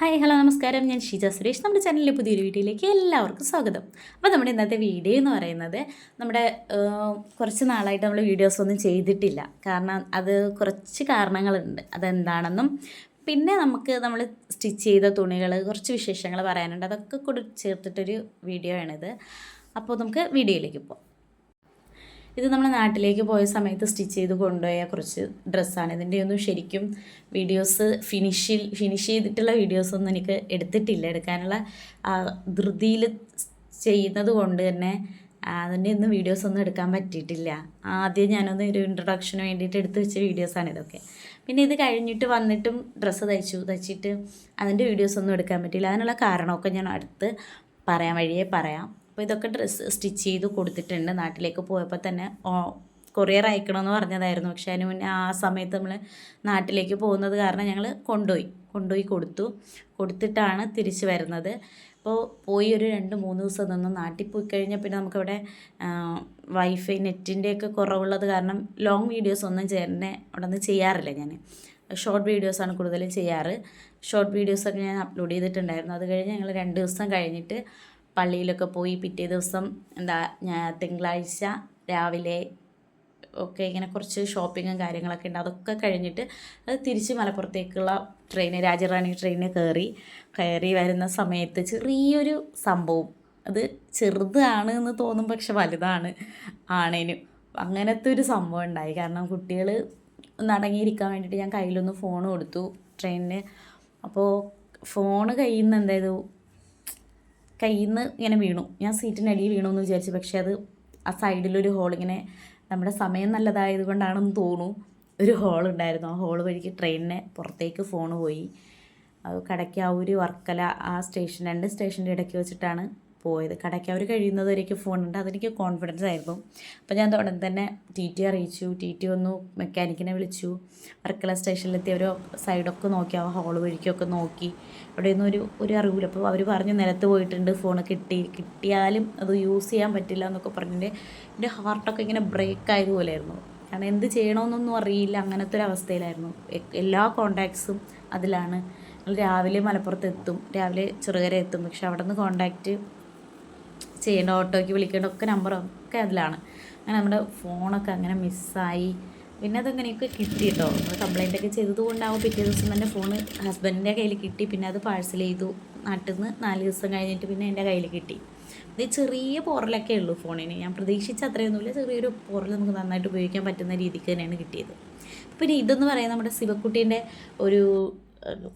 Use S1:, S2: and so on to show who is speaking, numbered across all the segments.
S1: Hi hello നമസ്കാരം. ഞാൻ ഷീജ സുരേഷ്. നമ്മുടെ ചാനലിലെ പുതിയൊരു വീഡിയോയിലേക്ക് എല്ലാവർക്കും സ്വാഗതം. അപ്പോൾ നമ്മുടെ ഇന്നത്തെ വീഡിയോ എന്ന് പറയുന്നത് നമ്മുടെ കുറച്ച് നാളായിട്ട് നമ്മൾ വീഡിയോസ് ഒന്നും ചെയ്തിട്ടില്ല. കാരണം അത് കുറച്ച് കാരണങ്ങളുണ്ട്. അതെന്താണെന്നും പിന്നെ നമുക്ക് നമ്മൾ സ്റ്റിച്ച് ചെയ്ത തുണികൾ കുറച്ച് വിശേഷങ്ങൾ പറയാനുണ്ട്. അതൊക്കെ കൂടി ചേർത്തിട്ടൊരു വീഡിയോ ആണിത് അപ്പോൾ നമുക്ക് വീഡിയോയിലേക്ക് പോകാം ഇത് നമ്മൾ നാട്ടിലേക്ക് പോയ സമയത്ത് സ്റ്റിച്ച് ചെയ്ത് കൊണ്ടുപോയ കുറച്ച് ഡ്രസ്സാണ്. ഇതിന്റെ ഒന്നും ശരിക്കും വീഡിയോസ് ഫിനിഷിൽ ഫിനിഷ് ചെയ്തിട്ടുള്ള വീഡിയോസൊന്നും എനിക്ക് എടുത്തിട്ടില്ല. എടുക്കാനുള്ള ധൃതിയിൽ ചെയ്യുന്നത് കൊണ്ട് തന്നെ അതിന്റെ ഒന്നും വീഡിയോസ് ഒന്നും എടുക്കാൻ പറ്റിയിട്ടില്ല. ആദ്യം ഞാനൊന്ന് ഒരു ഇൻട്രൊഡക്ഷന് വേണ്ടിയിട്ട് എടുത്തു വെച്ച വീഡിയോസാണ് ഇതൊക്കെ. പിന്നെ ഇത് കഴിഞ്ഞിട്ട് വന്നിട്ടും ഡ്രസ്സ് തയ്ച്ചു. തയ്ച്ചിട്ട് അതിന്റെ വീഡിയോസ് ഒന്നും എടുക്കാൻ പറ്റിയില്ല. അതിനുള്ള കാരണമൊക്കെ ഞാൻ അടുത്ത് പറയാൻ വഴിയേ പറയാം. അപ്പോൾ ഇതൊക്കെ ഡ്രസ്സ് സ്റ്റിച്ച് ചെയ്ത് കൊടുത്തിട്ടുണ്ട് നാട്ടിലേക്ക് പോയപ്പോൾ തന്നെ കൊറിയർ അയക്കണമെന്ന് പറഞ്ഞതായിരുന്നു. പക്ഷേ അതിന് മുന്നേ ആ സമയത്ത് നമ്മൾ നാട്ടിലേക്ക് പോകുന്നത് കാരണം ഞങ്ങൾ കൊണ്ടുപോയി കൊണ്ടുപോയി കൊടുത്തു. കൊടുത്തിട്ടാണ് തിരിച്ച് വരുന്നത്. അപ്പോൾ പോയി ഒരു രണ്ട് മൂന്ന് ദിവസം നിന്ന് നാട്ടിൽ പോയി കഴിഞ്ഞാൽ പിന്നെ നമുക്കവിടെ വൈഫൈ നെറ്റിന്റെയൊക്കെ കുറവുള്ളത് കാരണം ലോങ് വീഡിയോസ് ഒന്നും ചേട്ടനെ അവിടെ നിന്ന് ചെയ്യാറില്ല ഞാൻ ഷോർട്ട് വീഡിയോസാണ് കൂടുതലും ചെയ്യാറ്. ഷോർട്ട് വീഡിയോസൊക്കെ ഞാൻ അപ്ലോഡ് ചെയ്തിട്ടുണ്ടായിരുന്നു. അത് കഴിഞ്ഞ് ഞങ്ങൾ രണ്ട് ദിവസം കഴിഞ്ഞിട്ട് പള്ളിയിലൊക്കെ പോയി പിറ്റേ ദിവസം എന്താ ഞാൻ തിങ്കളാഴ്ച രാവിലെ ഒക്കെ ഇങ്ങനെ കുറച്ച് ഷോപ്പിങ്ങും കാര്യങ്ങളൊക്കെ ഉണ്ട്. അതൊക്കെ കഴിഞ്ഞിട്ട് അത് തിരിച്ച് മലപ്പുറത്തേക്കുള്ള ട്രെയിന് രാജറാണി ട്രെയിന് കയറി. കയറി വരുന്ന സമയത്ത് ചെറിയൊരു സംഭവം. അത് ചെറുതാണ് എന്ന് തോന്നും പക്ഷെ വലുതാണ് ആണേനും. അങ്ങനത്തെ ഒരു സംഭവം ഉണ്ടായി. കാരണം കുട്ടികൾ നടങ്ങിയിരിക്കാൻ വേണ്ടിയിട്ട് ഞാൻ കയ്യിലൊന്ന് ഫോൺ കൊടുത്തു ട്രെയിനിന് അപ്പോൾ ഫോണ് കയ്യിൽ നിന്ന് എന്തായത് കയ്യിൽ നിന്ന് ഇങ്ങനെ വീണു. ഞാൻ സീറ്റിനടിയിൽ വീണു എന്ന് വിചാരിച്ചു. പക്ഷേ അത് ആ സൈഡിലൊരു ഹോൾ ഇങ്ങനെ നമ്മുടെ സമയം നല്ലതായത് കൊണ്ടാണെന്ന് തോന്നുന്നു. ഒരു ഹോൾ ഉണ്ടായിരുന്നു. ആ ഹോൾ വഴിക്ക് ട്രെയിനിന് പുറത്തേക്ക് ഫോൺ പോയി. അത് കടയ്ക്കാവൂർ വർക്കല ആ സ്റ്റേഷൻ രണ്ട് സ്റ്റേഷന്റെ ഇടയ്ക്ക് വെച്ചിട്ടാണ് പോയത്. കടയ്ക്കാവൂർ കഴിയുന്നത് ഫോൺ ഫോണുണ്ട് അതെനിക്ക് കോൺഫിഡൻസ് ആയിരുന്നു. അപ്പോൾ ഞാൻ ഉടൻ തന്നെ ടി ടി അറിയിച്ചു. ടി ടി വന്നു. മെക്കാനിക്കിനെ വിളിച്ചു. വർക്കല സ്റ്റേഷനിലെത്തി അവർ സൈഡൊക്കെ നോക്കി. ആ ഹോൾ വഴിക്കൊക്കെ നോക്കി. അവിടെ അവിടെയൊന്നും ഒരു ഒരു അറിവില്ല അപ്പോൾ അവർ പറഞ്ഞു നിലത്ത് പോയിട്ടുണ്ട്. ഫോൺ കിട്ടി. കിട്ടിയാലും അത് യൂസ് ചെയ്യാൻ പറ്റില്ല എന്നൊക്കെ പറഞ്ഞിട്ട് എന്റെ ഹാർട്ടൊക്കെ ഇങ്ങനെ ബ്രേക്ക് ആയതുപോലെയായിരുന്നു കാരണം എന്ത് ചെയ്യണമെന്നൊന്നും അറിയില്ല. അങ്ങനത്തെ ഒരു അവസ്ഥയിലായിരുന്നു. എല്ലാ കോണ്ടാക്ട്സും അതിലാണ്. രാവിലെ മലപ്പുറത്ത് എത്തും രാവിലെ ചെറുകര എത്തും പക്ഷെ അവിടെ നിന്ന് കോണ്ടാക്റ്റ് ചെയ്യേണ്ട ഓട്ടോയ്ക്ക് വിളിക്കേണ്ട ഒക്കെ നമ്പറൊക്കെ അതിലാണ്. അങ്ങനെ നമ്മുടെ ഫോണൊക്കെ അങ്ങനെ മിസ്സായി പിന്നെ അതങ്ങനെയൊക്കെ കിട്ടി കേട്ടോ നമ്മൾ കംപ്ലൈന്റ് ഒക്കെ ചെയ്തത് കൊണ്ടാവും പിറ്റേ ദിവസം തന്നെ ഫോണ് ഹസ്ബൻഡിന്റെ കയ്യിൽ കിട്ടി. പിന്നെ അത് പാഴ്സൽ ചെയ്തു. നാട്ടിൽ നിന്ന് നാല് ദിവസം കഴിഞ്ഞിട്ട് പിന്നെ എന്റെ കയ്യിൽ കിട്ടി. ഇത് ചെറിയ പോറലൊക്കെ ഉള്ളൂ ഫോണിന് ഞാൻ പ്രതീക്ഷിച്ച അത്രയൊന്നുമില്ല. ചെറിയൊരു പോറൽ നമുക്ക് നന്നായിട്ട് ഉപയോഗിക്കാൻ പറ്റുന്ന രീതിക്ക് തന്നെയാണ് കിട്ടിയത്. പിന്നെ ഇതെന്ന് പറയുന്നത് നമ്മുടെ ശിവക്കുട്ടീന്റെ ഒരു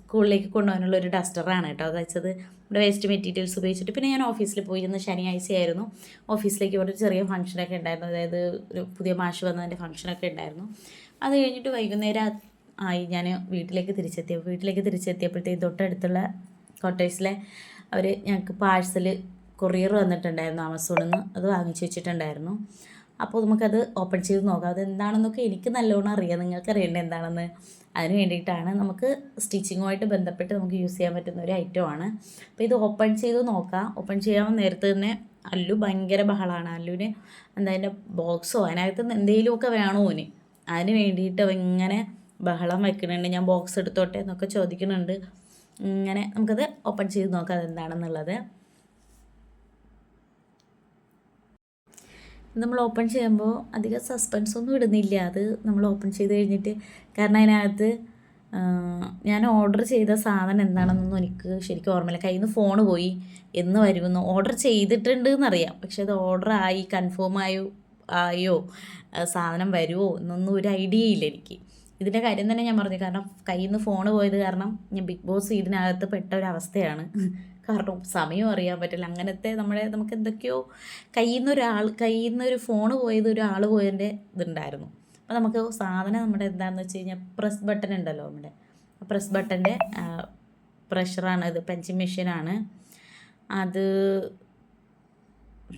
S1: സ്കൂളിലേക്ക് കൊണ്ടുപോകാനുള്ള ഒരു ഡസ്റ്ററാണ് കേട്ടോ. അത് വെച്ചത് നമ്മുടെ വേസ്റ്റ് മെറ്റീരിയൽസ് ഉപയോഗിച്ചിട്ട്. പിന്നെ ഞാൻ ഓഫീസിൽ പോയി ഇന്ന് ശനിയാഴ്ചയായിരുന്നു ഓഫീസിലേക്ക് ഇവിടെ ചെറിയ ഫംഗ്ഷനൊക്കെ ഉണ്ടായിരുന്നു. അതായത് ഒരു പുതിയ മാഷ് വന്നതിന്റെ ഫംഗ്ഷനൊക്കെ ഉണ്ടായിരുന്നു. അത് കഴിഞ്ഞിട്ട് വൈകുന്നേരം ആയി. ഞാൻ വീട്ടിലേക്ക് തിരിച്ചെത്തിയ വീട്ടിലേക്ക് തിരിച്ചെത്തിയപ്പോഴത്തേക്ക് തൊട്ടടുത്തുള്ള ക്വാർട്ടേഴ്സിലെ അവർ ഞങ്ങൾക്ക് പാഴ്സൽ കൊറിയർ വന്നിട്ടുണ്ടായിരുന്നു. ആമസോണിൽ നിന്ന് അത് വാങ്ങിച്ചു വെച്ചിട്ടുണ്ടായിരുന്നു. അപ്പോൾ നമുക്കത് ഓപ്പൺ ചെയ്ത് നോക്കാം. അത് എന്താണെന്നൊക്കെ എനിക്ക് നല്ലോണം അറിയാം. നിങ്ങൾക്ക് അറിയേണ്ടത് എന്താണെന്ന്. അതിന് വേണ്ടിയിട്ടാണ് നമുക്ക് സ്റ്റിച്ചിങ്ങുമായിട്ട് ബന്ധപ്പെട്ട് നമുക്ക് യൂസ് ചെയ്യാൻ പറ്റുന്ന ഒരു ഐറ്റമാണ് അപ്പോൾ ഇത് ഓപ്പൺ ചെയ്ത് നോക്കാം. ഓപ്പൺ ചെയ്യാൻ നേരത്തെ തന്നെ അല്ലു ഭയങ്കര ബഹളമാണ് അല്ലുവിന് എന്താ അതിന്റെ ബോക്സോ അതിനകത്ത് എന്തെങ്കിലുമൊക്കെ വേണോ ഓന്. അതിന് വേണ്ടിയിട്ട് ഇങ്ങനെ ബഹളം വെക്കുന്നുണ്ട്. ഞാൻ ബോക്സ് എടുത്തോട്ടെ എന്നൊക്കെ ചോദിക്കുന്നുണ്ട്. ഇങ്ങനെ നമുക്കത് ഓപ്പൺ ചെയ്ത് നോക്കാം അതെന്താണെന്നുള്ളത്. നമ്മൾ ഓപ്പൺ ചെയ്യുമ്പോൾ അധികം സസ്പെൻസ് ഒന്നും ഇടുന്നില്ല. അത് നമ്മൾ ഓപ്പൺ ചെയ്ത് കഴിഞ്ഞിട്ട് കാരണം അതിനകത്ത് ഞാൻ ഓർഡർ ചെയ്ത സാധനം എന്താണെന്നൊന്നും എനിക്ക് ശരിക്കും ഓർമ്മയില്ല. കയ്യിൽ നിന്ന് ഫോൺ പോയി. എന്ന് വരുമെന്ന് ഓർഡർ ചെയ്തിട്ടുണ്ട് എന്നറിയാം പക്ഷെ അത് ഓർഡർ ആയി കൺഫേം ആയോ ആയോ സാധനം വരുമോ എന്നൊന്നും ഒരു ഐഡിയ ഇല്ല എനിക്ക്. ഇതിന്റെ കാര്യം തന്നെ ഞാൻ പറഞ്ഞു. കാരണം കയ്യിൽ നിന്ന് ഫോൺ പോയത് കാരണം ഞാൻ ബിഗ് ബോസ് ഇതിനകത്ത് പെട്ട ഒരു അവസ്ഥയാണ്. കാരണം സമയം അറിയാൻ പറ്റില്ല. അങ്ങനത്തെ നമ്മളെ നമുക്ക് എന്തൊക്കെയോ കയ്യിൽ നിന്ന് ഒരാൾ കയ്യിൽ നിന്ന് ഒരു ഫോൺ പോയത് ഒരാൾ പോയതിന്റെ ഇതുണ്ടായിരുന്നു. അപ്പോൾ നമുക്ക് സാധനം നമ്മുടെ എന്താണെന്ന് വെച്ച് കഴിഞ്ഞാൽ പ്രസ് ബട്ടൺ ഉണ്ടല്ലോ നമ്മുടെ. പ്രസ് ബട്ടന്റെ പ്രഷറാണ് ഇത് പഞ്ചിങ് മെഷീനാണ് അത്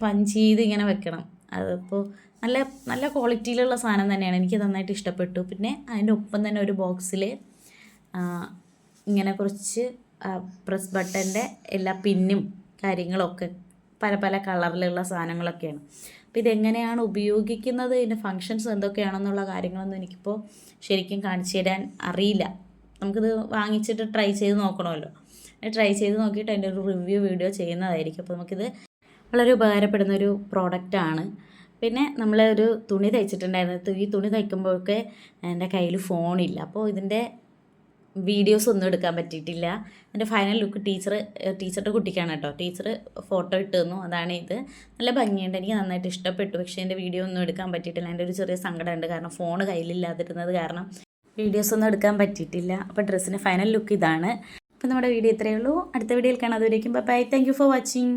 S1: പഞ്ച് ചെയ്ത് ഇങ്ങനെ വെക്കണം. അതിപ്പോൾ നല്ല നല്ല ക്വാളിറ്റിയിലുള്ള സാധനം തന്നെയാണ്. എനിക്ക് നന്നായിട്ട് ഇഷ്ടപ്പെട്ടു. പിന്നെ അതിന്റെ ഒപ്പം തന്നെ ഒരു ബോക്സിൽ ഇങ്ങനെ കുറച്ച് പ്രസ് ബട്ടന്റെ എല്ലാ പിന്നും കാര്യങ്ങളൊക്കെ പല പല കളറിലുള്ള സാധനങ്ങളൊക്കെയാണ്. അപ്പോൾ ഇതെങ്ങനെയാണ് ഉപയോഗിക്കുന്നത്? ഇതിന്റെ ഫങ്ഷൻസ് എന്തൊക്കെയാണെന്നുള്ള കാര്യങ്ങളൊന്നും എനിക്കിപ്പോൾ ശരിക്കും കാണിച്ചു തരാൻ അറിയില്ല. നമുക്കിത് വാങ്ങിച്ചിട്ട് ട്രൈ ചെയ്ത് നോക്കണമല്ലോ. ട്രൈ ചെയ്ത് നോക്കിയിട്ട് അതിന്റെ ഒരു റിവ്യൂ വീഡിയോ ചെയ്യുന്നതായിരിക്കും. അപ്പോൾ നമുക്കിത് വളരെ ഉപകാരപ്പെടുന്ന ഒരു പ്രോഡക്റ്റാണ് പിന്നെ നമ്മൾ ഒരു തുണി തയ്ച്ചിട്ടുണ്ടായിരുന്നു. ഈ തുണി തയ്ക്കുമ്പോഴൊക്കെ എന്റെ കയ്യിൽ ഫോണില്ല അപ്പോൾ ഇതിന്റെ വീഡിയോസ് ഒന്നും എടുക്കാൻ പറ്റിയിട്ടില്ല. എന്റെ ഫൈനൽ ലുക്ക് ടീച്ചർ ടീച്ചറുടെ കുട്ടിക്കാണ് കേട്ടോ. ടീച്ചർ ഫോട്ടോ ഇട്ട് തന്നു അതാണ് ഇത്. നല്ല ഭംഗിയുണ്ട്. എനിക്ക് നന്നായിട്ട് ഇഷ്ടപ്പെട്ടു. പക്ഷേ എന്റെ വീഡിയോ ഒന്നും എടുക്കാൻ പറ്റിയിട്ടില്ല. എന്റെ ഒരു ചെറിയ സങ്കടമുണ്ട്. കാരണം ഫോൺ കയ്യിലില്ലാതിരുന്നത് കാരണം വീഡിയോസ് ഒന്നും എടുക്കാൻ പറ്റിയിട്ടില്ല. അപ്പോൾ ഡ്രസ്സിന്റെ ഫൈനൽ ലുക്ക് ഇതാണ്. അപ്പോൾ നമ്മുടെ വീഡിയോ ഇത്രയേ ഉള്ളൂ. അടുത്ത വീഡിയോയിൽ കാണാം. അതുവരേക്കും bye thank you for watching